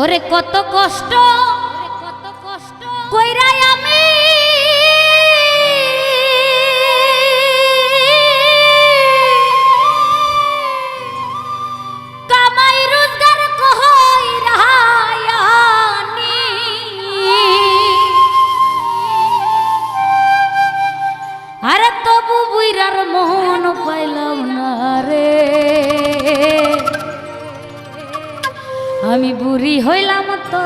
ওরে কত কষ্ট কত কষ্ট। কইরা আমি বুড়ি হইলাম তো।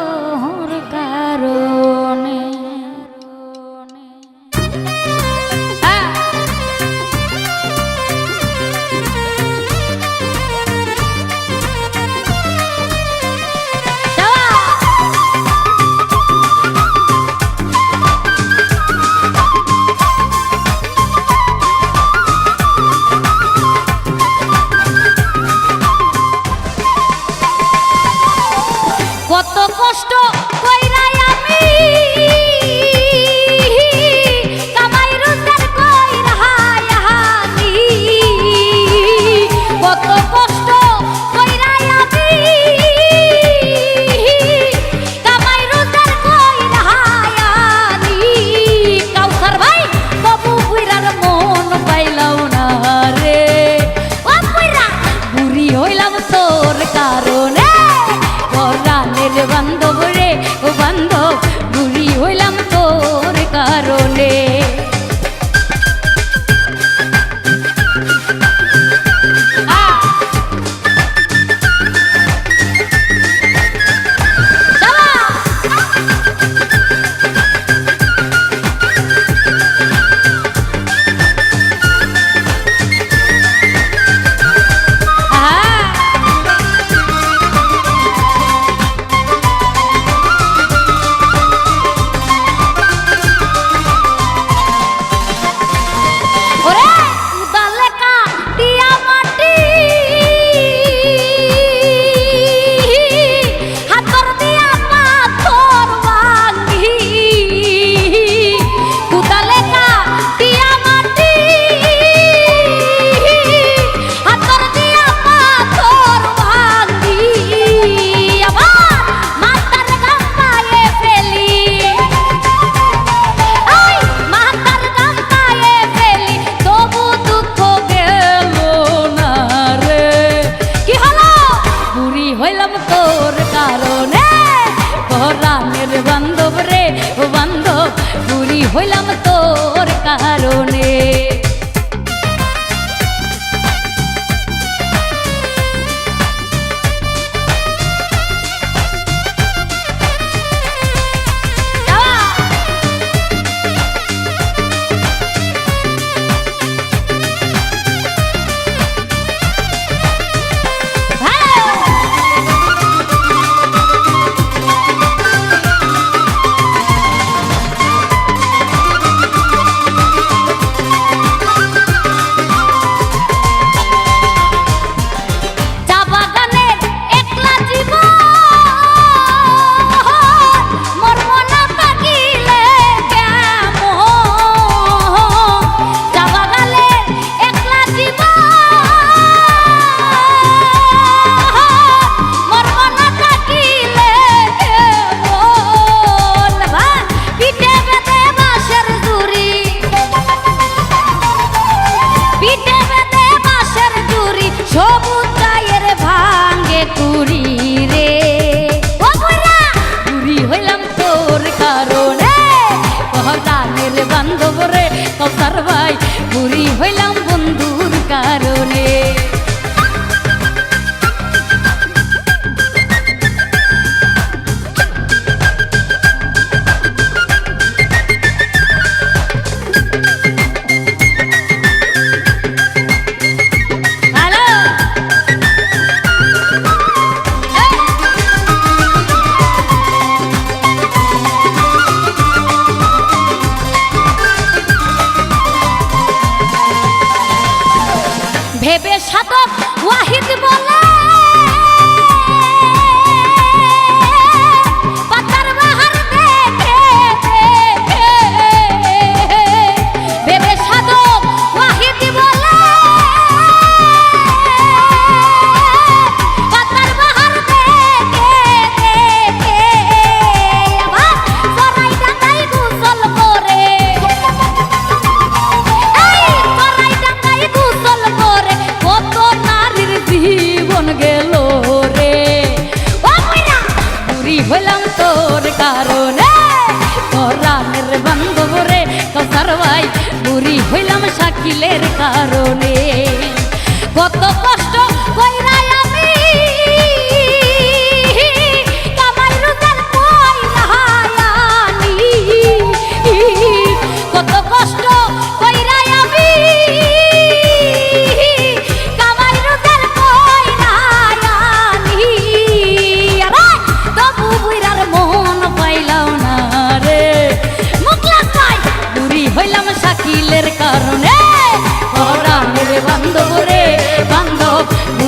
হইলাম তো বুড়ি হইলাম শাকিলের কারণে।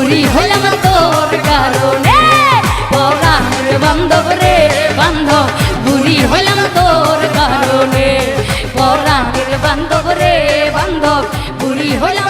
বান্ধব হলাম তোর কারণে। পরাণের বান্ধব রে বান্ধব, বুড়ি হলাম তোর কারণে। পরাণের বান্ধব রে বান্ধব, বুড়ি হইলাম